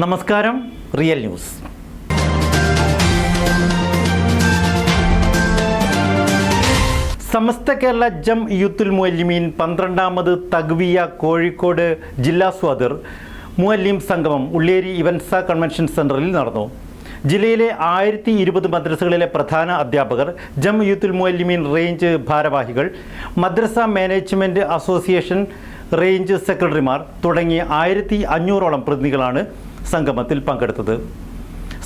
നമസ്കാരം real news. Samastha Kerala Jamiyyathul Muallimeen പന്ത്രണ്ടാമത് തഗ്വിയ കോഴിക്കോട് ജില്ലാ സ്വാദിർ മുഅല്ലിം സംഗമം ഉള്ളേരി ഇവൻസ കൺവെൻഷൻ സെന്ററിൽ നടന്നു. ജില്ലയിലെ ആയിരത്തി ഇരുപത് മദ്രസകളിലെ പ്രധാന അധ്യാപകർ ജം യൂത്തുൽ മുഅല്ലിമീൻ റേഞ്ച് ഭാരവാഹികൾ മദ്രസ മാനേജ്മെന്റ് അസോസിയേഷൻ റേഞ്ച് സെക്രട്ടറിമാർ തുടങ്ങി ആയിരത്തി അഞ്ഞൂറോളം പ്രതിനിധികളാണ് സംഗമത്തിൽ പങ്കെടുത്തത്.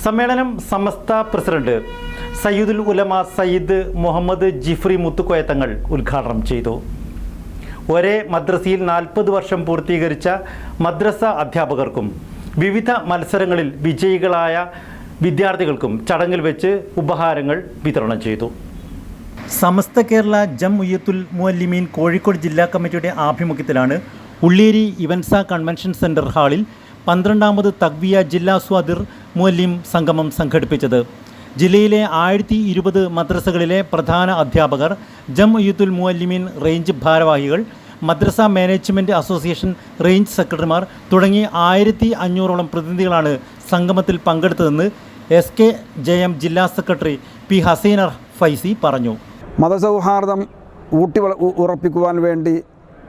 സമ്മേളനം സമസ്ത പ്രസിഡന്റ് സയ്യിദുൽ ഉലമ സയ്യിദ് മുഹമ്മദ് ജിഫ്രി മുത്തുക്കോയത്തങ്ങൾ ഉദ്ഘാടനം ചെയ്തു. ഒരേ മദ്രസയിൽ നാൽപ്പത് വർഷം പൂർത്തീകരിച്ച മദ്രസ അധ്യാപകർക്കും വിവിധ മത്സരങ്ങളിൽ വിജയികളായ വിദ്യാർത്ഥികൾക്കും ചടങ്ങിൽ വെച്ച് ഉപഹാരങ്ങൾ വിതരണം ചെയ്തു. സമസ്ത കേരള ജം ഉയ്യത്തുൽ മുഅല്ലിമീൻ കോഴിക്കോട് ജില്ലാ കമ്മിറ്റിയുടെ ആഭിമുഖ്യത്തിലാണ് ഉള്ളേരി ഇവൻസ കൺവെൻഷൻ സെന്റർ ഹാളിൽ പന്ത്രണ്ടാമത് തഗ്വിയ ജില്ലാ സ്വാദിർ മുല്ലിം സംഗമം സംഘടിപ്പിച്ചത്. ജില്ലയിലെ ആയിരത്തി ഇരുപത് മദ്രസകളിലെ പ്രധാന അധ്യാപകർ ജം ഉയ്യത്തുൽ മുഅല്ലിമീൻ റേഞ്ച് ഭാരവാഹികൾ മദ്രസ മാനേജ്മെന്റ് അസോസിയേഷൻ റേഞ്ച് സെക്രട്ടറിമാർ തുടങ്ങി ആയിരത്തി അഞ്ഞൂറോളം പ്രതിനിധികളാണ് സംഗമത്തിൽ പങ്കെടുത്തതെന്ന് എസ് കെ ജെ എം ജില്ലാ സെക്രട്ടറി പി ഹസീനർ ഫൈസി പറഞ്ഞു. മതസൗഹാർദ്ദം ഊട്ടി ഉറപ്പിക്കുവാൻ വേണ്ടി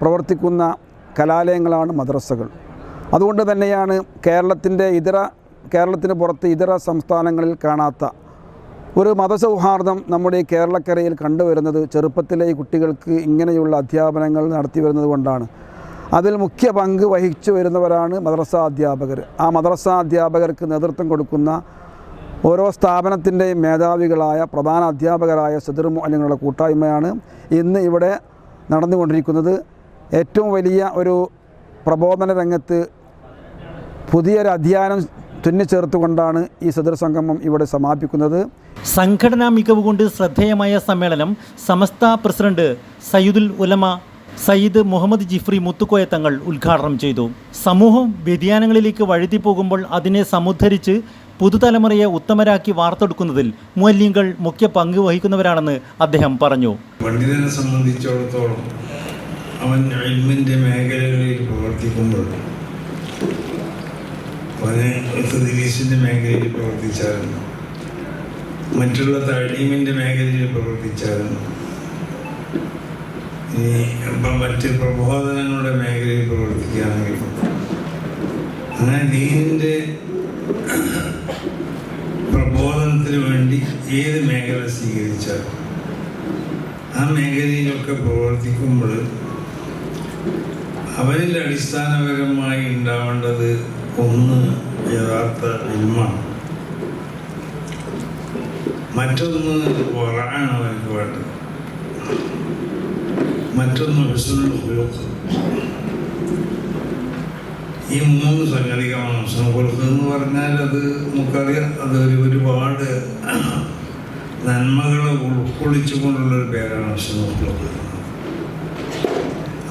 പ്രവർത്തിക്കുന്ന കലാലയങ്ങളാണ് മദ്രസകൾ. അതുകൊണ്ട് തന്നെയാണ് കേരളത്തിന്റെ ഇതര കേരളത്തിന് പുറത്ത് ഇതര സംസ്ഥാനങ്ങളിൽ കാണാത്ത ഒരു മതസൗഹാർദ്ദം നമ്മുടെ ഈ കേരളക്കരയിൽ കണ്ടുവരുന്നത് ചെറുപ്പത്തിലെ ഈ കുട്ടികൾക്ക് ഇങ്ങനെയുള്ള അധ്യാപനങ്ങൾ നടത്തി വരുന്നത് കൊണ്ടാണ്. അതിൽ മുഖ്യ പങ്ക് വഹിച്ചു വരുന്നവരാണ് മദ്രസ അധ്യാപകർ. ആ മദ്രസ അധ്യാപകർക്ക് നേതൃത്വം കൊടുക്കുന്ന ഓരോ സ്ഥാപനത്തിന്റെയും മേധാവികളായ പ്രധാന അധ്യാപകരായ സദർ അല്ലെങ്കിലുള്ള കൂട്ടായ്മയാണ് ഇന്ന് ഇവിടെ നടന്നുകൊണ്ടിരിക്കുന്നത്. ഏറ്റവും വലിയ ഒരു പ്രബോധന രംഗത്ത് പുതിയൊരു അധ്യയനം തുന്നിച്ചേർത്തുകൊണ്ടാണ് ഈ സദൃ സംഗമം ഇവിടെ സമാപിക്കുന്നത്. സംഘടനാ മികവ് കൊണ്ട് ശ്രദ്ധേയമായ സമ്മേളനം സമസ്ത പ്രസിഡന്റ് സയ്യിദുൽ ഉലമ സയ്യിദ് മുഹമ്മദ് ജിഫ്രി മുത്തുക്കോയ തങ്ങൾ ഉദ്ഘാടനം ചെയ്തു. സമൂഹം വ്യതിയാനങ്ങളിലേക്ക് വഴുതി പോകുമ്പോൾ അതിനെ സമുദ്ധരിച്ച് പുതുതലമുറയെ ഉത്തമരാക്കി വാർത്തെടുക്കുന്നതിൽ മുഅല്ലിങ്ങൾ മുഖ്യ പങ്ക് വഹിക്കുന്നവരാണെന്ന് അദ്ദേഹം പറഞ്ഞു. പണ്ഡിതനെ സംബന്ധിച്ചിടത്തോളം അവൻ മേഖലകളിൽ പ്രവർത്തിക്കുമ്പോൾ അവന് തദ്രീസിന്റെ മേഖലയിൽ പ്രവർത്തിച്ചായിരുന്നു. മറ്റുള്ള തഴീമിന്റെ മേഖലയിൽ പ്രവർത്തിച്ചായിരുന്നു. ഇനി ഇപ്പം മറ്റ് പ്രബോധനങ്ങളുടെ മേഖലയിൽ പ്രവർത്തിക്കുകയാണെങ്കിൽ അങ്ങനെ ദീനിന്റെ പ്രബോധനത്തിന് വേണ്ടി ഏത് മേഖല സ്വീകരിച്ചാലും ആ മേഖലയിലൊക്കെ പ്രവർത്തിക്കുമ്പോൾ അവരിൽ അടിസ്ഥാനപരമായി ഉണ്ടാവേണ്ടത് ഒന്ന് യഥാർത്ഥ ഇൽമാണ്. മറ്റൊന്ന് വറാണ് അവർക്ക് വേണ്ടത്. മറ്റൊന്ന് ഈ മൂന്ന് സംഗതികളാണ് ഹുസ്നുൽ ഖുലുഖ് എന്ന് പറഞ്ഞാൽ അത് നമുക്കറിയാം. അത് ഒരു ഒരുപാട് നന്മകളെ ഉൾക്കൊള്ളിച്ചുകൊണ്ടുള്ള ഒരു പേരാണ് ഹുസ്നുൽ ഖുലുഖ്.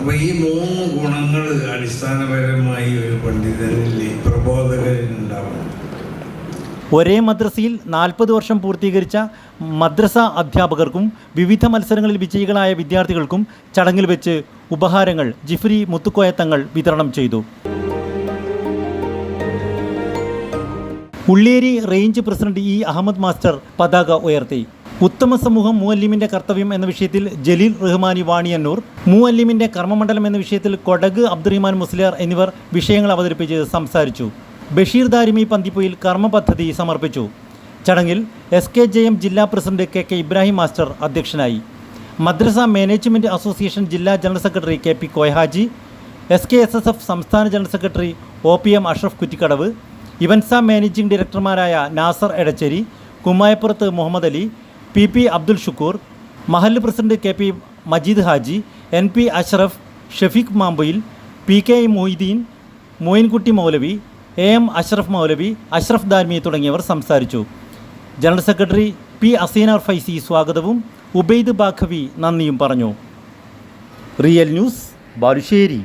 അപ്പൊ ഈ മൂന്ന് ഗുണങ്ങൾ അടിസ്ഥാനപരമായി ഒരു പണ്ഡിതനിൽ പ്രബോധകൻ ഉണ്ടാവണം ഒരേ മദ്രസയിൽ നാൽപ്പത് വർഷം പൂർത്തീകരിച്ച മദ്രസ അധ്യാപകർക്കും വിവിധ മത്സരങ്ങളിൽ വിജയികളായ വിദ്യാർത്ഥികൾക്കും ചടങ്ങിൽ വെച്ച് ഉപഹാരങ്ങൾ ജിഫ്രി മുത്തുക്കോയ തങ്ങൾ വിതരണം ചെയ്തു. Ulleri range president E Ahmed master പതാക ഉയർത്തി. ഉത്തമ സമൂഹം മുഅല്ലിമിന്റെ കർത്തവ്യം എന്ന വിഷയത്തിൽ ജലീൽ റഹ്മാനി വാണിയന്നൂർ മുഅല്ലിമിന്റെ കർമ്മമണ്ഡലം എന്ന വിഷയത്തിൽ കൊടക് അബ്ദുറഹിമാൻ മുസ്ലിയാർ എന്നിവർ വിഷയങ്ങൾ അവതരിപ്പിച്ച് സംസാരിച്ചു. ബഷീർ ദാരിമി പന്തിപ്പുയിൽ കർമ്മ പദ്ധതി സമർപ്പിച്ചു. ചടങ്ങിൽ എസ് കെ ജെ എം ജില്ലാ president K K Ibrahim master അധ്യക്ഷനായി. മദ്രസ മാനേജ്മെന്റ് അസോസിയേഷൻ ജില്ലാ general secretary K P Koyahaji S K S S F സംസ്ഥാന general secretary O P M Ashraf Kuttikkadavu ഇവൻസ managing ഡയറക്ടർമാരായ നാസർ എടച്ചേരി കുമ്മായപ്പുറത്ത് മുഹമ്മദ് അലി പി പി അബ്ദുൽ ഷുക്കൂർ മഹല്ല് president K P Majeed Haji N P Ashraf Shafeeq Mambayil P K Moideen Moyinkutty Moulavi A M Ashraf Moulavi Ashraf ദാൽമി തുടങ്ങിയവർ സംസാരിച്ചു. General secretary P Haseena Faizy സ്വാഗതവും ഉബൈദ് ബാഖവി നന്ദിയും പറഞ്ഞു. Real news Balussery.